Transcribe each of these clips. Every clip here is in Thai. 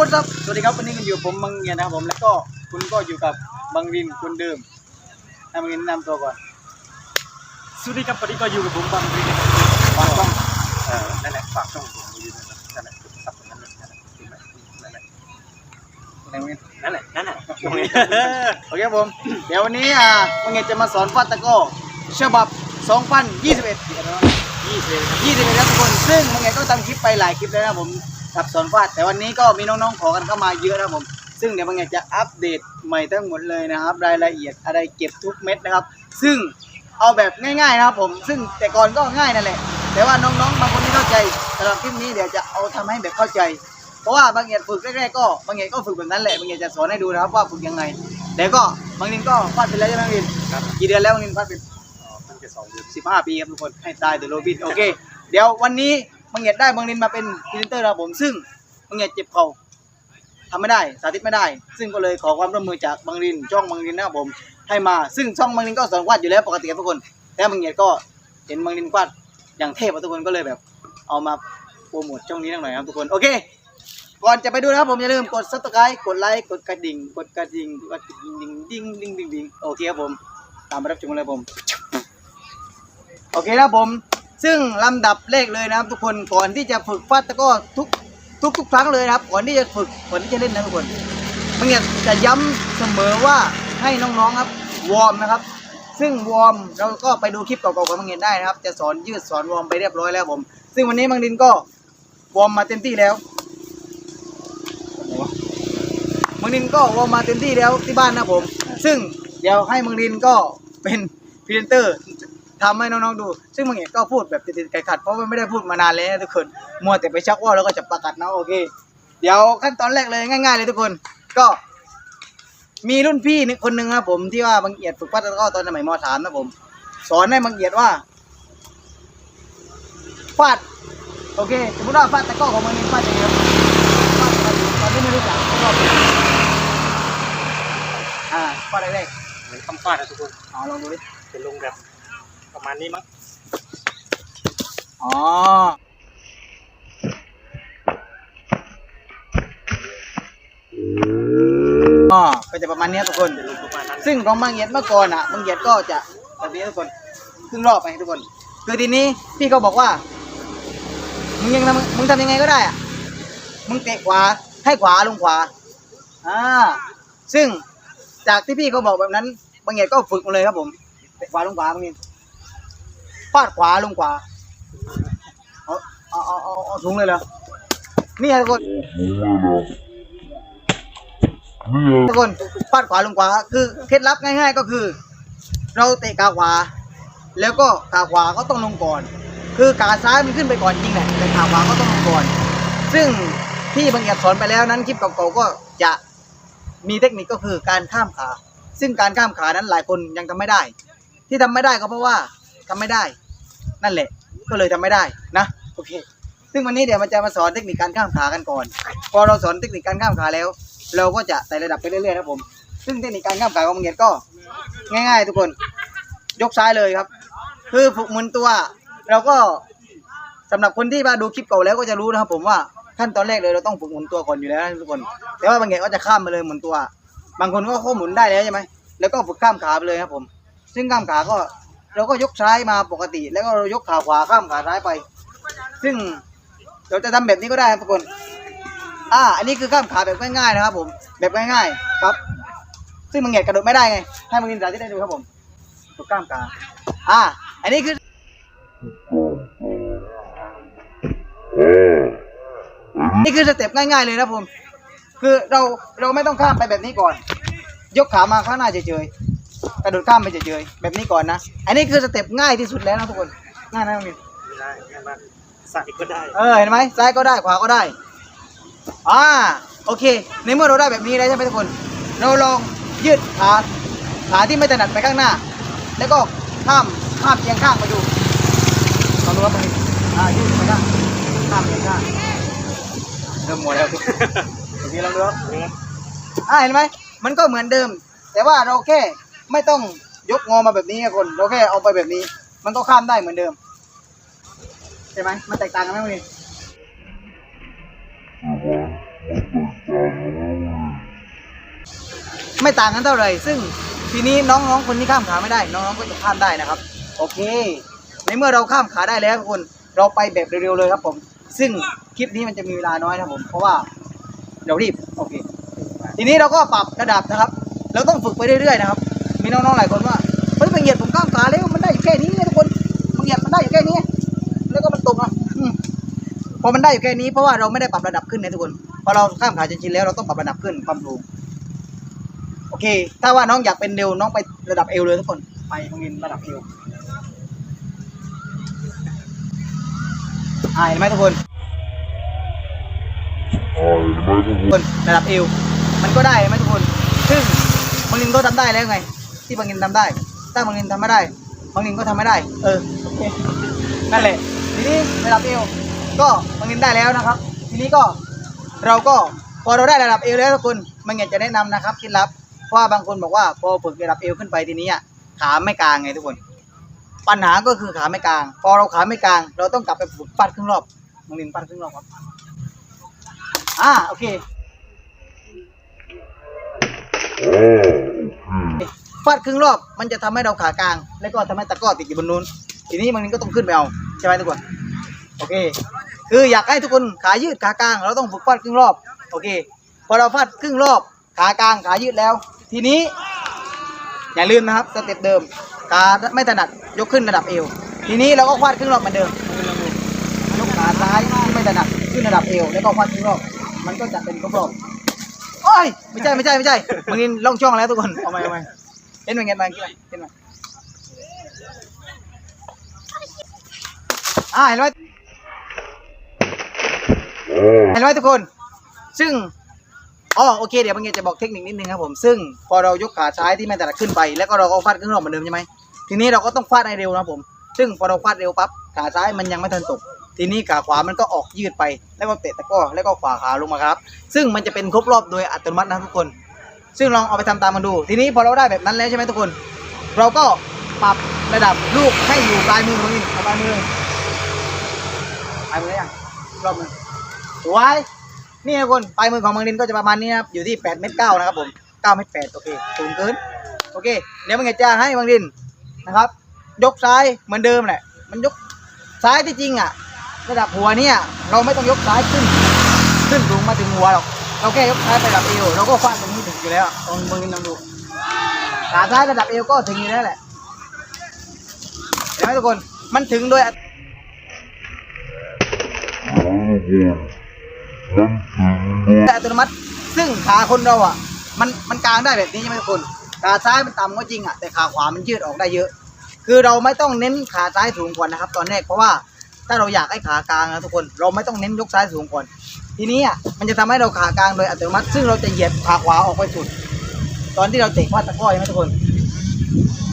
วัสดีครับสวัสดีครับวันนี้คุณอยู่กับผมบังเงียนนะครับผมแล้วก็คุณก็อยู่กับบังรินคนเดิมให้บังรินแนะนำตัวก่อนสวัสดีครับวันนี้ก็อยู่กับผมบางรีวางกล้องเออนั่นแหละฝากช่องผมอยู่นะครับนั่นแหละซับตรงนั้นเลยนั่นแหละนั่นแหละบังรินนั่นแหละนั่นแหละตรงนี้โอเคครับผมเดี๋ยววันนี้อ่าบังเงียนจะมาสอนฟาดตะโก้ฉบับ 2021ยี่สิบ21ครับทุกคนซึ่งบังเงียนก็ทำคลิปไปหลายคลิปแล้วนะครับผม กับสอนฟาดแต่วันนี้ก็มีน้องๆขอกันเข้ามาเยอะนะครับผม ซึ่งเดี๋ยวบังเงียนจะอัปเดตใหม่ทั้งหมดเลยนะครับ รายละเอียดอะไรเก็บทุกเม็ดนะครับ ซึ่งเอาแบบง่ายๆนะครับผม ซึ่งแต่ก่อนก็ง่ายนั่นแหละ แต่ว่าน้องๆบางคนไม่เข้าใจสำหรับคลิปนี้เดี๋ยวจะเอาทำให้แบบเข้าใจ เพราะว่าบางเงียนฝึกแรกๆก็บางเงียนก็ฝึกแบบนั้นแหละบางเงียนจะสอนให้ดูนะครับว่าฝึกยังไงแต่ก็บางนินก็ฟาดไปแล้วใช่ไหมบางนินครับกี่เดือนแล้วบางนินฟาดไปมันจะสองเดือนสิบห้าปีครับทุกคนให้ตายแต่โรบินโอเค เดี๋ยววันนี้ บางเงียนได้บางนินมาเป็นพรีเซนเตอร์นะผมซึ่งบางเงียนเจ็บเข่าทำไม่ได้สาธิตไม่ได้ ซึ่งก็เลยขอความร่วมมือจากบางรินช่องบางรินนะครับผมให้มาซึ่งช่องบางรินก็สอนวาดอยู่แล้วปกติครับทุกคนแต่บางเงียนก็เห็นบางรินวาดอย่างเทพทุกคนก็เลยแบบ เอามาโปรโมทช่องนี้หน่อยครับทุกคนโอเคก่อนจะไปดูนะครับผมอย่าลืมกด subscribe กดไลค์กดกระดิ่งกดกระดิ่งกดกระดิ่งดิ่งดิ่งดิ่งดิ่งโอเคครับผมตามไปรับชมเลยผมโอเคนะผม ซึ่งลำดับเลขเลยนะครับ ทุกคนก่อนที่จะฝึกฟาดตะก้อทุกทุกทุกครั้งเลยนะครับ ก่อนที่จะฝึกก่อนที่จะเล่นนะทุกคนมันเนี่ยจะย้ำเสมอว่าให้น้องๆครับวอร์มนะครับ ซึ่งวอร์มเราก็ไปดูคลิปเก่าๆของมังเงินได้นะครับ จะสอนยืดสอนวอร์มไปเรียบร้อยแล้วผม ซึ่งวันนี้มังดินก็วอร์มมาเต็มที่แล้วมังดินก็วอร์มมาเต็มที่แล้วที่บ้านนะผม ซึ่งเดี๋ยวให้มังดินก็เป็นพรีเซนเตอร์ ทำให้น้องๆดู ซึ่งบางอย่างก็พูดแบบติดๆขัดๆเพราะว่าไม่ได้พูดมานานแล้วนะทุกคนมัวแต่ไปชักว่าวแล้วก็จะประกาศนะโอเค เดี๋ยวขั้นตอนแรกเลยง่าย ๆ เลยทุกคนก็ มีรุ่นพี่นึงคนหนึ่งนะครับผมที่ว่าบางเอียดฝึกพัฒนาก็ตอนสมัยมสามนะผม สอนให้บางเอียดว่าฟาดโอเคสมมติว่าฟาดตะกร้อของมันนี่ฟาดยังไงครับฟาดอะไรตอนที่ไม่รู้จักก็อ่าฟาดแรกเหมือนคำฟาดนะทุกคนๆเอาลองดูดิจะลงแบบ ประมาณนี้มั้งอ๋ออ๋อก็จะประมาณนี้ครับทุกคนจะลงประมาณนั้นซึ่งของบางเหยียดเมื่อก่อนอะบางเหยียดก็จะแบบนี้ทุกคนครึ่งรอบไปทุกคน คือทีนี้พี่เขาบอกว่า มึงยังทำมึงทำยังไงก็ได้อะ มึงเตะขวาให้ขวาลงขวา อ่า ซึ่งจากที่พี่เขาบอกแบบนั้น บางเหยียดก็ฝึกมาเลยครับผม เตะขวาลงขวาบางเหยียด ฟาดขวาลงขวาเอาเอาเอาเอาเอาถุงเลยเหรอนี่ทุกคนทุกคนฟาดขวาลงขวา คือเคล็ดลับง่าย ๆ ก็คือ เราเตะขาขวา แล้วก็ขาขวาก็ต้องลงก่อน คือขาซ้ายมันขึ้นไปก่อนจริงแหละแต่ขาขวาก็ต้องลงก่อน ซึ่งที่บางเอียดสอนไปแล้วนั้นคลิปเก่าๆก็จะมีเทคนิคก็คือการข้ามขา ซึ่งการข้ามขานั้นหลายคนยังทำไม่ได้ ที่ทำไม่ได้ก็เพราะว่าทำไม่ได้ นั่นแหละ ก็เลยทำไม่ได้นะโอเค ซึ่งวันนี้เดี๋ยวมันจะมาสอนเทคนิคการข้ามขากันก่อน พอเราสอนเทคนิคการข้ามขาแล้ว เราก็จะไต่ระดับไปเรื่อยๆนะผม ซึ่งเทคนิคการข้ามขาของมังเงียดก็ ง่าย ๆ ทุกคน ยกซ้ายเลยครับ คือฝึกหมุนตัว เราก็สำหรับคนที่มาดูคลิปเก่าแล้วก็จะรู้นะครับผมว่าขั้นตอนแรกเลยเราต้องฝึกหมุนตัวก่อนอยู่แล้วทุกคน แต่ว่าบางอย่างก็จะข้ามไปเลยหมุนตัว บางคนก็เขาหมุนได้แล้วใช่ไหมแล้วก็ฝึกข้ามขาไปเลยครับผม ซึ่งข้ามขาก็ เราก็ยกซ้ายมาปกติ แล้วก็เรายกขาขวาข้ามขาซ้ายไป ซึ่งเราจะทำแบบนี้ก็ได้ครับทุกคน อ่า อันนี้คือข้ามขาแบบง่ายๆนะครับผม แบบง่ายๆครับ ซึ่งมันเหยียดกระโดดไม่ได้ไง ให้มันกินสาธิตได้ดูครับผมถูกข้ามขา อ่า อันนี้คือนี่คือสเต็ปง่าย ๆเลยนะครับผม คือเราเราไม่ต้องข้ามไปแบบนี้ก่อน ยกขามาข้างหน้าเฉยๆ กระโดดข้ามไปเฉยๆแบบนี้ก่อนนะ อันนี้คือสเต็ปง่ายที่สุดแล้วนะทุกคน ง่ายนะมินไม่ได้ง่ายมากสายก็ได้ เออ เห็นไหมซ้ายก็ได้ ขวาก็ได้ อ่า โอเค ในเมื่อเราได้แบบนี้แล้วใช่ไหมทุกคน เราลองยืดขา ขาที่ไม่ถนัดไปข้างหน้า แล้วก็ข้ามข้ามเอียงข้างไปดูลองดูครับตรงนี้อ่า ยืดไปข้างข้ามเอียงข้าง เริ่มหมดแล้วทุกคนโอเคลองดูครับอ่าเห็นไหม มันก็เหมือนเดิม แต่ว่าเราแค่ ไม่ต้องยกงอมาแบบนี้คนเราแค่เอาไปแบบนี้ มันก็ข้ามได้เหมือนเดิมใช่ไหมมันแตกต่างกันไหมวันนี้ไม่ต่างกันเท่าไหร่ซึ่งทีนี้น้องๆคนที่ข้ามขาไม่ได้ น้องๆก็จะข้ามได้นะครับ โอเค ในเมื่อเราข้ามขาได้แล้วทุกคนเราไปแบบเร็วๆเลยครับผม ซึ่งคลิปนี้มันจะมีเวลาน้อยนะผม เพราะว่าเรารีบโอเค ทีนี้เราก็ปรับระดับนะครับ เราต้องฝึกไปเรื่อยๆนะครับ มีน้องๆหลายคนว่าเฮ้ยบางเหยียดผมข้ามขาแล้วมันได้อยู่แค่นี้นะทุกคนบางเหยียดมันได้อยู่แค่นี้ แล้วก็มันตกอะอืมพอมันได้อยู่แค่นี้เพราะว่าเราไม่ได้ปรับระดับขึ้นนะทุกคนพอเราข้ามขาจริงๆแล้วเราต้องปรับระดับขึ้นความสูงโอเค ถ้าว่าน้องอยากเป็นเร็วน้องไประดับเอวเลยทุกคน ไปโรงเรียนระดับเอวอ่าเห็นไหมทุกคน Ay, no ทุกคนระดับเอวมันก็ได้ไหมทุกคน ซึ่งบางนินก็ทำได้แล้วไง ที่บางนินทำได้ ถ้าบางนินทำไม่ได้ บางนินก็ทำไม่ได้ เออโอเคนั่นแหละ ทีนี้ระดับเอวก็บางนินได้แล้วนะครับ ทีนี้ก็เราก็พอเราได้ระดับเอวแล้วทุกคนมันอยากจะแนะนำนะครับเคล็ดลับเพราะว่าบางคนบอกว่าพอฝึกระดับเอวขึ้นไปทีนี้อะขาไม่กลางไงทุกคน ปัญหาก็คือขาไม่กลาง พอเราขาไม่กลาง เราต้องกลับไปฝึกปัดครึ่งรอบบางนินปัดครึ่งรอบครับอ่าโอเค ฟาดครึ่งรอบมันจะทำให้เราขากลาง แล้วก็ทำให้ตะก้อติดอยู่บนนู้น ทีนี้มันก็ต้องขึ้นไปเอาใช่ไหมทุกคนโอเค คืออยากให้ทุกคนขายืดขากลาง เราต้องฝึกฟาดครึ่งรอบโอเคพอเราฟาดครึ่งรอบขากลางขายืดแล้ว ทีนี้ อย่าลืมนะครับสเต็ปเดิมขาไม่ถนัดยกขึ้นระดับเอว ทีนี้เราก็ฟาดครึ่งรอบเหมือนเดิมยกขาซ้ายที่ไม่ถนัดขึ้นระดับเอว แล้วก็ฟาดครึ่งรอบ มันก็จะเป็นครบรอบโอ้ยไม่ใช่ไม่ใช่ไม่ใช่มึงนี่ล่องช่องแล้วทุกคนเอาไหมเอาไหม เห็นไหมเห็นไหมเห็นไหมอ่าเห็นไหมเห็นไหมทุกคน ซึ่งอ๋อโอเคเดี๋ยวบางทีจะบอกเทคนิคนิดนึงครับผมซึ่งพอเรายกขาซ้ายที่ไม่ถนัดขึ้นไป แล้วก็เราก็ฟาดขึ้นรอบเหมือนเดิมใช่ไหมทีนี้เราก็ต้องฟาดให้เร็วนะครับผม ซึ่งพอเราฟาดเร็วปั๊บขาซ้ายมันยังไม่ทันตก ทีนี้ขาขวามันก็ออกยืดไป แล้วก็เตะตะก้อแล้วก็ขวาขาลงมาครับ ซึ่งมันจะเป็นครบรอบโดยอัตโนมัตินะทุกคน ซึ่งลองเอาไปทำตามกันดู ทีนี้พอเราได้แบบนั้นแล้วใช่ไหมทุกคน เราก็ปรับระดับลูกให้อยู่ปลายมือของนี่เอปลายมือปลายมือได้ยังรอบมือสวยนี่นะทุกคนปลายมือของบางดินก็จะประมาณนี้นะครับอยู่ที่8เมตรเก้านะครับผม9เมตร8โอเคสูงเกินโอเคเดี๋ยวมันจะให้บางดินนะครับ ยกซ้ายเหมือนเดิมแหละมันยกซ้ายที่จริงอะ ระดับหัวเนี่ย เราไม่ต้องยกซ้ายขึ้น ขึ้นสูงมาถึงหัวหรอกเราแค่ยกซ้ายไประดับเอวเราก็ฟาดตรงนี้ อยู่แล้วลองมึงลองดูขาซ้ายระดับเอวก็ถึงอยู่แล้วแหละเห็นไหมทุกคน มันถึงโดยอัตอัตโนมัติ ซึ่งขาคนเราอะ มันมันกลางได้แบบนี้ใช่ไหมทุกคน ขาซ้ายมันต่ำก็จริงอะ แต่ขาขวามันยืดออกได้เยอะ คือเราไม่ต้องเน้นขาซ้ายสูงก่อนนะครับ ตอนแรกเพราะว่าถ้าเราอยากให้ขากลางนะทุกคน เราไม่ต้องเน้นยกซ้ายสูงก่อน ทีนี้อะมันจะทำให้เราขากลางโดยอัตโนมัติ ซึ่งเราจะเหยียดขาขวาออกไปสุด ตอนที่เราเตะพาดตะก้อใช่ไหมทุกคน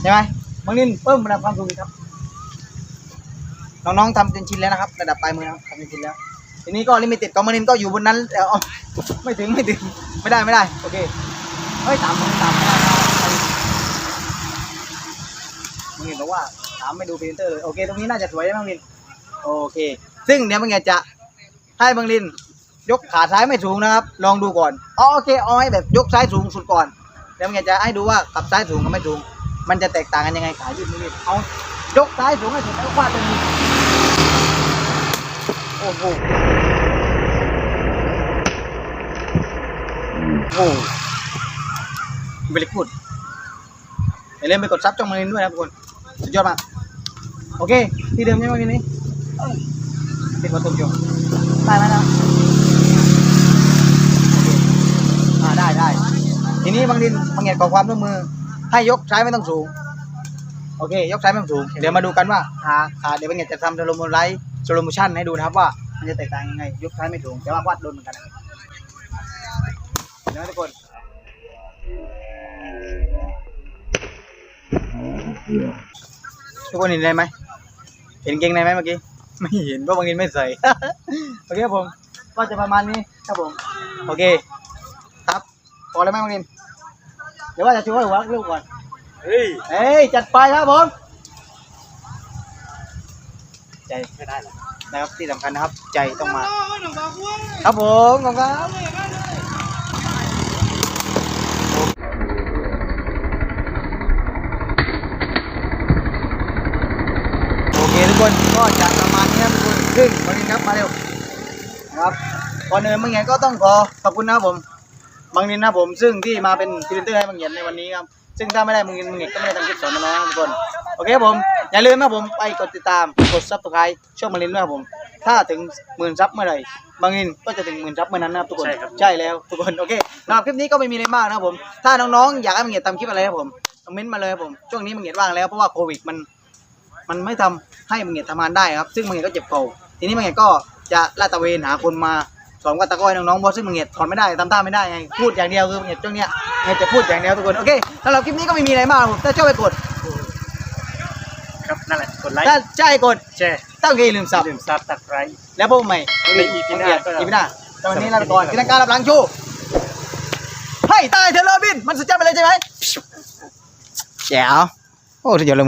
ใช่ไหมบางนินเพิ่มระดับความสูงครับน้องๆทำเป็นชินแล้วนะครับ ระดับปลายมือนะครับทำเป็นชินแล้ว ทีนี้ก็ลิมิเต็ดของบางนินก็อยู่บนนั้นเดี๋ยวเอไม่ถึงไม่ถึงไม่ได้ไม่ได้โอเคเฮ้ยตามมึงตามไม่ได้นะมึงเห็นบอกว่าถามไม่ดูพรีเซนเตอร์เลยโอเค ตรงนี้น่าจะสวยได้มบางนินโอเค ซึ่งเดี๋ยวบางนินจะให้บางลิน ยกขาซ้ายไม่สูงนะครับ ลองดูก่อนอ๋อโอเคเอาให้แบบยกซ้ายสูงสุดก่อน แล้วบางลินจะให้ดูว่ากับซ้ายสูงกับไม่สูง มันจะแตกต่างกันยังไงขายืดไม่ยืดเอายกซ้ายสูงให้สุดแล้วก็ฟาดตรงนี้โอ้โหโอ้โหเวลิกูดอย่าลืมไปกดซับจ้องบางลินด้วยนะทุกคน สุดยอดมาก โอเค ที่เดิมใช่ไหมบางลินนี้ติดประตูอยู่ได้ไหมนะโอเคอ่าได้ได้ ทีนี้บางดินบางอย่างขอความร่วมมือ ให้ยกซ้ายไม่ต้องสูง โอเค ยกซ้ายไม่ต้องสูง เดี๋ยวมาดูกันว่าขาขาเดี๋ยวบางอย่างจะทำสโลโมไลท์สโลโมชั่นให้ดูนะครับว่ามันจะแตกต่างยังไง ยกซ้ายไม่สูงแต่ว่าวาดโดนเหมือนกันนะเห็นไหมทุกคน ทุกคนเห็นอะไรไหมเห็นเกงในไหมเมื่อกี้ ไม่เห็นเพราะบางทีไม่ใส่ โอเคครับผม ก็จะประมาณนี้ครับผม โอเค ครับ พอแล้วไหมบางที เดี๋ยวว่าจะช่วยหัวลูกก่อนเฮ้ยเฮ้ยจัดไปครับผมใจไม่ได้หรอนะครับที่สำคัญนะครับ ใจต้องมา ครับผมขอบครับโอเคทุกคนก็จะประมาณนี้ทุกคนครึ่งวันนี้ครับมาเร็วครับก่อนอื่นเมื่อไงก็ต้องขอขอบคุณนะครับผม บางนินนะครับผมซึ่งที่มาเป็นพรีเซนเตอร์ให้บางเหียนในวันนี้ครับซึ่งถ้าไม่ได้บางเหียนบางเหียนก็ไม่ได้ทำคลิปสอนน้องๆทุกคนโอเคครับผมอย่าลืมนะครับผมไปกดติดตามกดซับสไครต์ช่องบางนินด้วยครับผม ถ้าถึงหมื่นซับเมื่อไหร่บางนินก็จะถึงหมื่นซับเมื่อนั้นนะครับทุกคนใช่ครับ ใช่แล้วทุกคนโอเคสำหรับคลิปนี้ก็ไม่มีอะไรมากนะครับผม ถ้าน้องๆอยากให้บางเหียนทำคลิปอะไรครับผมคอมเมนต์มาเลยครับผมช่วงนี้บางเหียนว่างแล้วเพราะว่าโควิดมัน มันไม่ทำให้มังเงียดทำงานได้ครับ ซึ่งมังเงียดก็เจ็บเข่าทีนี้มังเงียดก็จะลาดตระเวนหาคนมา สอนกับตะก้อยน้องๆเพราะซึ่งมังเงียดถอนไม่ได้ทำท่าไม่ได้ไงพูดอย่างเดียวคือมังเงียดช่วงเนี้ยมังเงียดจะพูดอย่างเดียวทุกคนโอเคสำหรับคลิปนี้ก็ไม่มีอะไรมากครับผมถ้าชอบไปกดครับนั่นแหละกดไลค์ถ้าใช่กดแชร์ตั้งใจลืมสับดื่มซับตะไคร้แล้วพบกันใหม่ใน EP หน้าก็อีพีหน้าแต่วันนี้ลาไปก่อนกิจการรับหลังชูให้ตายเธอะเลอบินมันสุดยอดไปเลยใช่ไหมแจ๋วโอ้ถ้าอย่าลืม